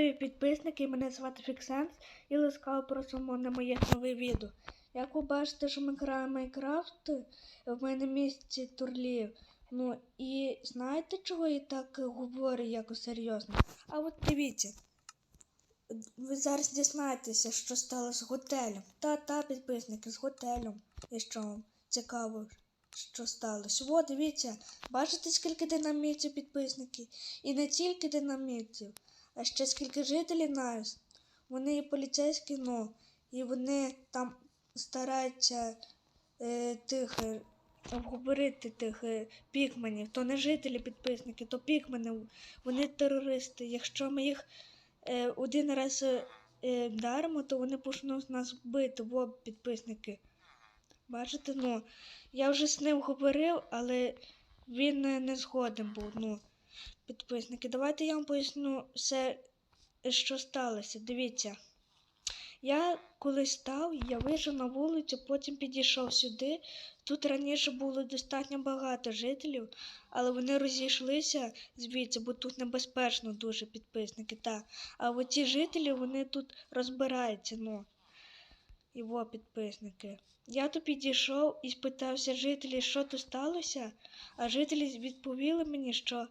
привіт підписники, мене звати Фіксенс і ласкаво просимо на моє нове відео. Як ви бачите, що ми граємо Майнкрафт, в мене місці турлів. Ну і знаєте, чого я так говорю якось серйозно? А от дивіться. Ви зараз дізнаєтеся, що стало з готелем. Та-та, підписники, з готелем. І що вам цікаво, що сталося? О, дивіться, бачите, скільки динамітів підписники? І не тільки динамітів, а ще скільки жителів нас. Вони і поліцейські, ну, і вони там стараються е, тих е, обговорити тих е, пікменів. То не жителі підписники, то пікмени. Вони терористи. Якщо ми їх е, один раз е, е, вдаримо, то вони почнуть нас бити, во підписники. Бачите, ну, я вже з ним говорив, але він е, не згоден був. Ну, підписники. Давайте я вам поясню все, що сталося. Дивіться. Я коли став, я вийшов на вулицю, потім підійшов сюди. Тут раніше було достатньо багато жителів, але вони розійшлися звідси, бо тут небезпечно дуже підписники. Та. А от ці жителі вони тут розбираються. ну. Во підписники. Я тут підійшов і спитався жителів, що тут сталося, а жителі відповіли мені, що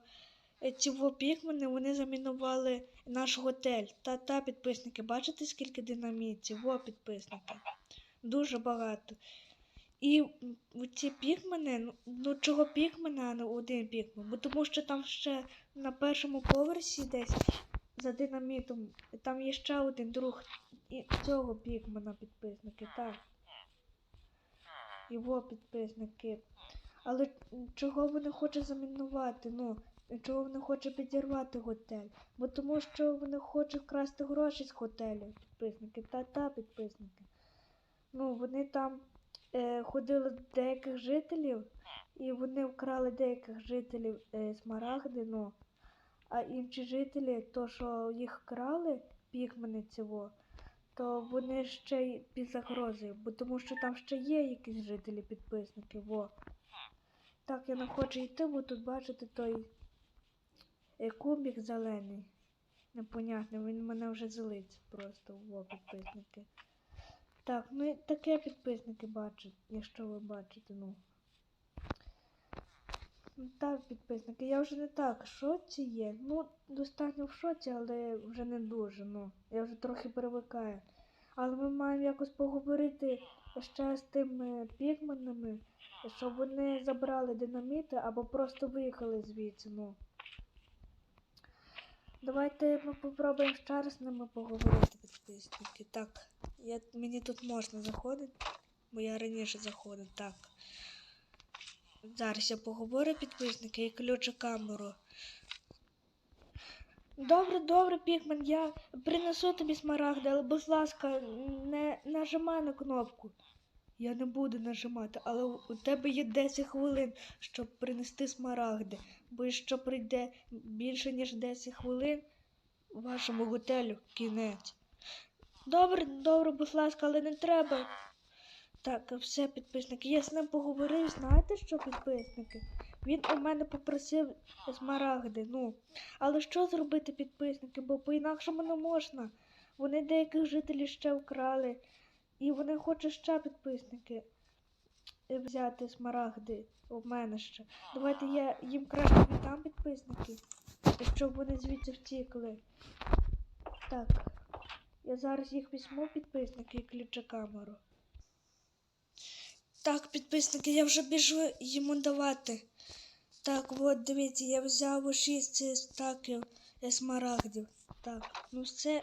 е, ці во пікмени вони замінували наш готель. Та-та, підписники, бачите, скільки динамітів? Во підписники. Дуже багато. І ці пікмени, ну, ну чого пікмена, а не один пікмен? Бо тому що там ще на першому поверсі десь за динамітом, там є ще один друг і цього пікмена підписники, так. Його підписники. Але чого вони хочуть замінувати? Ну, чого вони хочуть підірвати готель? Бо тому що вони хочуть красти гроші з готелю, підписники. Та-та, підписники. Ну, вони там е, ходили до деяких жителів, і вони вкрали деяких жителів е, смарагди, ну. А інші жителі, то що їх крали, пігмени цього, то вони ще й під загрозою, бо тому що там ще є якісь жителі підписники, во. Так, я не хочу йти, бо тут бачите той е, кубик зелений. Непонятно, він мене вже злить просто, во, підписники. Так, ну таке підписники бачать, якщо ви бачите, ну. Ну, Так, підписники, я вже не так в шоці є. Ну, достатньо в шоці, але вже не дуже. Ну, я вже трохи привикаю. Але ми маємо якось поговорити ще з тими пігменами, щоб вони забрали динаміти або просто виїхали звідси. Ну. Давайте ми попробуємо ще раз ними поговорити, підписники. Так, я, мені тут можна заходити, бо я раніше заходив. Так. Зараз я поговорю підписники і включу камеру. Добре, добре, Пікмен, я принесу тобі смарагди, але будь ласка, не нажимай на кнопку. Я не буду нажимати, але у тебе є 10 хвилин, щоб принести смарагди. Бо якщо прийде більше, ніж 10 хвилин, вашому готелю кінець. Добре, добре, будь ласка, але не треба. Так, все, підписники. Я з ним поговорив. Знаєте що, підписники? Він у мене попросив смарагди. Ну, але що зробити, підписники? Бо по-інакшому не можна. Вони деяких жителів ще вкрали. І вони хочуть ще підписники е, взяти смарагди у мене ще. Давайте я їм краще віддам підписники, щоб вони звідси втікли. Так, я зараз їх візьму підписники і включу камеру. Так, підписники, я вже біжу йому давати. Так, от дивіться, я взяв 6 стаків е, смарагдів. Так, ну все,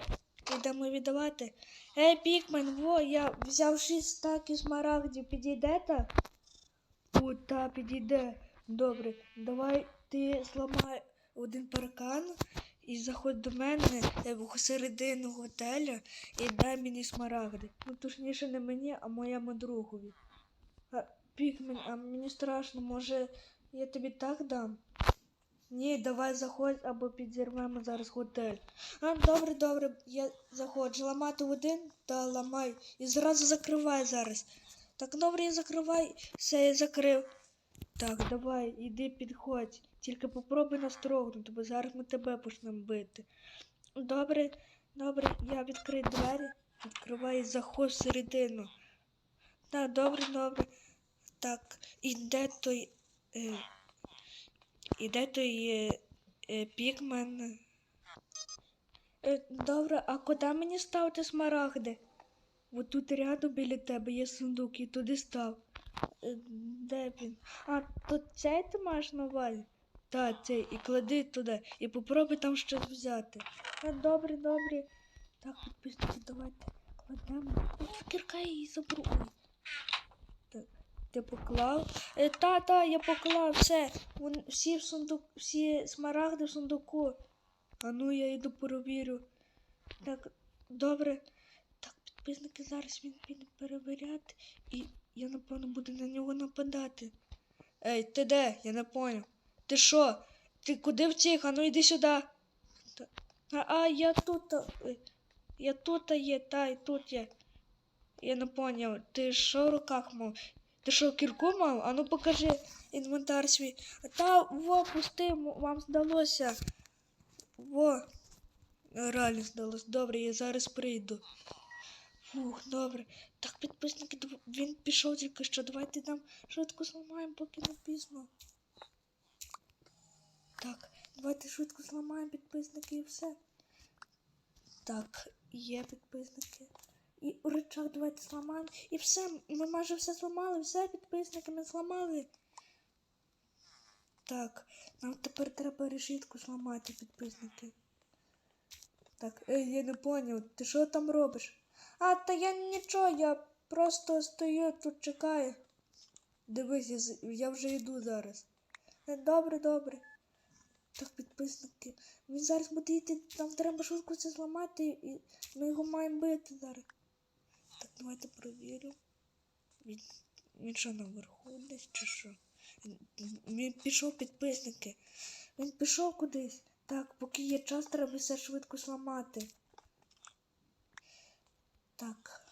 йдемо віддавати. Ей, Пікмен, во, я взяв 6 стаків смарагдів, підійдете? Та, підійде. Добре, давай ти зламай один паркан і заходь до мене е, в середину готеля і дай мені смарагди. Ну, точніше, не мені, а моєму другові. А, Пікмен, а мені страшно, може я тобі так дам? Ні, давай заходь або підірвемо зараз готель. А, добре, добре, я заходжу. Ламати один та ламай. І зразу закривай зараз. Так, добре, я закривай, все, я закрив. Так, давай, іди підходь. Тільки попробуй нас трогнути, бо зараз ми тебе почнемо бити. Добре, добре, я відкрию двері, відкриваю заход всередину. Так, добре, добре. Так, і де той. Е, і де той е, пікмен? Е, добре, а куди мені ставити смарагди? От тут рядом біля тебе є сундук, і туди став. Е, Де він? А, то цей ти маєш на увазі? Та, цей, і клади туди, і попробуй там щось взяти. А, добре, добре. Так, підписники, давайте кладемо. Кірка її заберу. Ти поклав? Е, та, та, я поклав, все. Всі в сундук, всі смарагди в сундуку. А ну я йду перевірю. Так, добре. Так, підписники зараз він піде перевіряти, і я, напевно, буду на нього нападати. Ей, ти де? Я не поняв. Ти що? Ти куди втік? А ну йди сюди. А, а я тут. а, Я тут є, та і тут є. Я не поняв. Ти що в руках мав? Ти що, кірку мав? А ну покажи інвентар свій. Та во, пусти, вам здалося. Во. Реально здалося. Добре, я зараз прийду. Фух, добре. Так, підписники, він пішов тільки що. Давайте нам швидко зламаємо, поки не пізно. Так, давайте швидко зламаємо підписники і все. Так, є підписники. І рычаг давайте зламаємо. І все, ми майже все зламали, все підписники ми зламали. Так, нам тепер треба решітку зламати підписники. Так, ей, я не поняв, ти що там робиш? А, та я нічого, я просто стою тут чекаю. Дивись, я, я вже йду зараз. Е, Добре, добре. Так, підписники. Він зараз буде йти, нам треба швидко це зламати, і ми його маємо бити зараз. Давайте перевірю. Він, він що наверху десь чи що? Він, пішов підписники. Він пішов кудись. Так, поки є час, треба все швидко зламати. Так.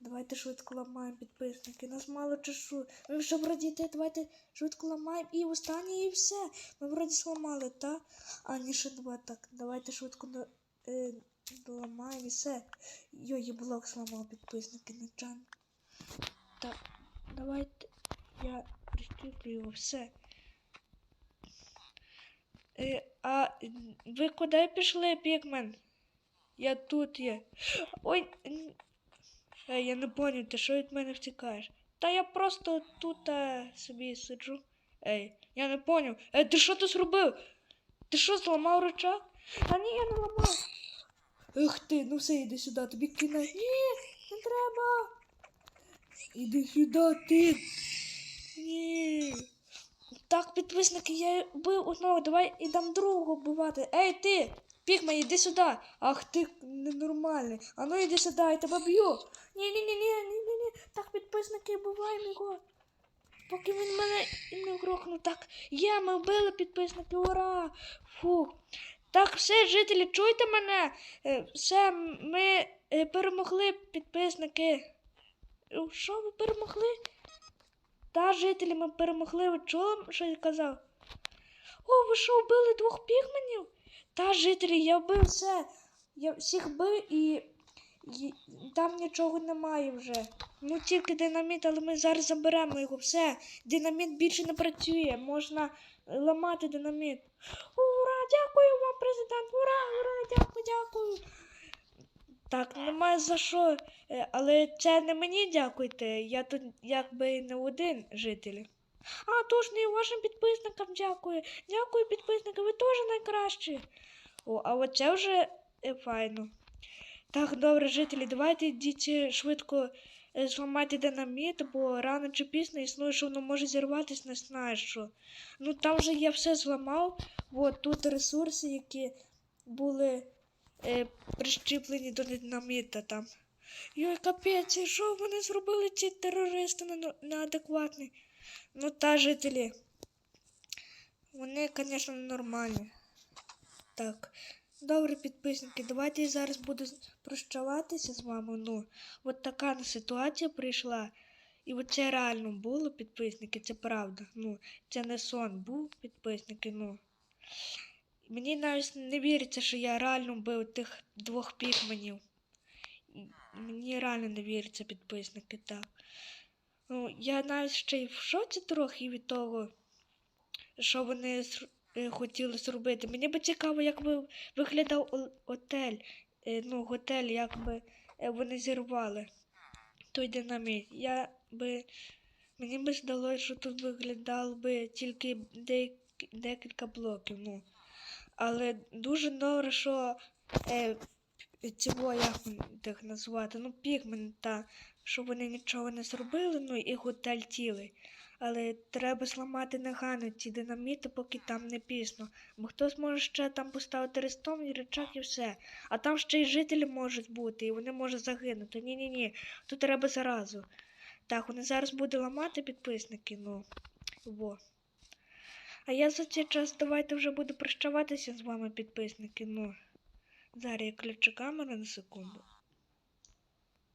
Давайте швидко ламаємо підписники. Нас мало часу. Ми вже вроді йти, давайте швидко ламаємо. І останнє, і все. Ми вроді зламали, та? А, ні, ще два. Так, давайте швидко е, і все. Йой, я блок зламав підписники на чан. Так, давайте я його, все. Е, а ви куди пішли, Пікмен? Я тут є. Ой. Е, я не поняв, ти що від мене втікаєш? Та я просто тут е, собі сиджу. Ей, я не поняв. Е, ти що тут зробив? Ти що, зламав рычаг? Та ні, я не ламав. Ех ти, ну все, іди сюди, тобі кінець. Ні, не треба. Іди сюди, ти. Ні. Так, підписники, я бив одного, давай ідам другого вбивати. Ей, ти! Пігма, іди сюди. Ах ти ненормальний. А ну іди сюди, я тебе б'ю. Ні, ні, ні, ні, ні, ні, ні. Так, підписники, буваємо його. Поки він мене і не грохнув. Так, є, ми вбили підписники, ура! Фух. Так, все, жителі, чуйте мене. Е, Все, ми е, перемогли підписники. Е, Що ви перемогли? Та, жителі, ми перемогли. Ви чули, що я казав? О, ви що, вбили двох пігменів? Та, жителі, я вбив все. Я всіх бив і, і там нічого немає вже. Ну тільки динаміт, але ми зараз заберемо його. Все. Динаміт більше не працює. Можна ламати динаміт. Ура! Дякую вам, президент! Ура! Ура! Дякую, дякую. Так, немає за що. Е, Але це не мені дякуйте. Я тут якби не один житель. А, тож не вашим підписникам дякую. Дякую, підписники, ви теж найкращі. О, а оце вже е, файно. Так, добре, жителі, давайте йдіть е, швидко зламати динаміт, бо рано чи пізно існує, що воно може зірватися, не знаю що. Ну там вже я все зламав. От тут ресурси, які були е, прищеплені до динаміта там. Йой, капець, і що вони зробили ці терористи неадекватні? Ну та жителі. Вони, звісно, нормальні. Так. Добре, підписники, давайте я зараз буду прощаватися з вами. Ну, от така ситуація прийшла. І от це реально було, підписники, це правда. Ну, це не сон був, підписники, ну. Мені навіть не віриться, що я реально вбив тих двох пігменів. Мені реально не віриться, підписники, так. Ну, я навіть ще й в шоці трохи від того, що вони хотіли зробити. Мені би цікаво, як би виглядав о- отель, е, ну, готель, як би е, вони зірвали той динаміт. Я би. Мені би здалося, що тут виглядало би тільки декілька блоків. Ну. Але дуже добре, що е, цього, як їх назвати, ну, пігмен, та, що вони нічого не зробили, ну і готель цілий. Але треба зламати негайно ці динаміти, поки там не пізно. Бо хтось може ще там поставити рестовний речак і все. А там ще й жителі можуть бути, і вони можуть загинути. Ні-ні-ні, тут треба заразу. Так, вони зараз будуть ламати підписники, ну. Во. А я за цей час давайте вже буду прощаватися з вами, підписники. Ну. Зараз я включу камеру на секунду.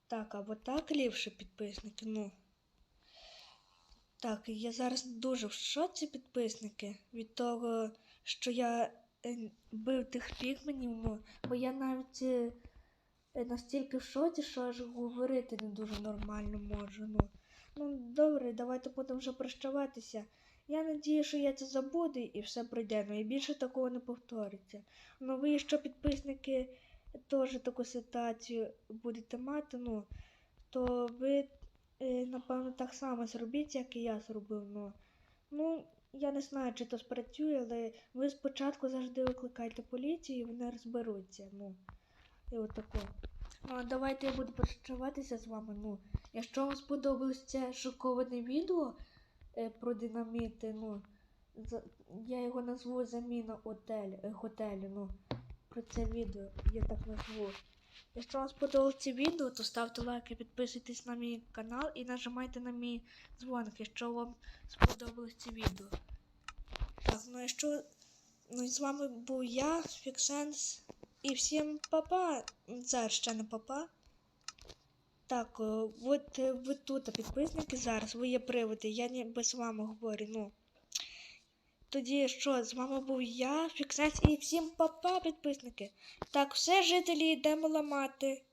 Так, або так ліпше підписники, ну. Так, я зараз дуже в шоці підписники від того, що я е, бив тих пігменів, бо я навіть е, настільки в шоці, що аж говорити не дуже нормально можу. Ну, ну добре, давайте будемо вже прощаватися. Я надію, що я це забуду і все пройде, ну і більше такого не повториться. Ну ви, що підписники теж таку ситуацію будете мати, ну, то ви, напевно, так само зробіть, як і я зробив. Ну, ну я не знаю, чи то спрацює, але ви спочатку завжди викликайте поліцію, і вони розберуться. Ну, і отако. Ну, а давайте я буду прощаватися з вами. Ну, якщо вам сподобалось це шоковане відео е, про динаміти, ну, за- я його назву заміна отель, е, готелю, ну, про це відео, я так назву. Якщо вам сподобалось це відео, то ставте лайки, підписуйтесь на мій канал і нажимайте на мій дзвоник, якщо вам сподобалось це відео. Так, ну якщо ну, і з вами був я, Фіксенс, і всім папа. Зараз ще не папа. Так, от е, ви тут підписники зараз, ви є приводи, я ніби з вами говорю, ну. Тоді що, з вами був я, Фіксець, і всім папа, підписники. Так, все, жителі, йдемо ламати.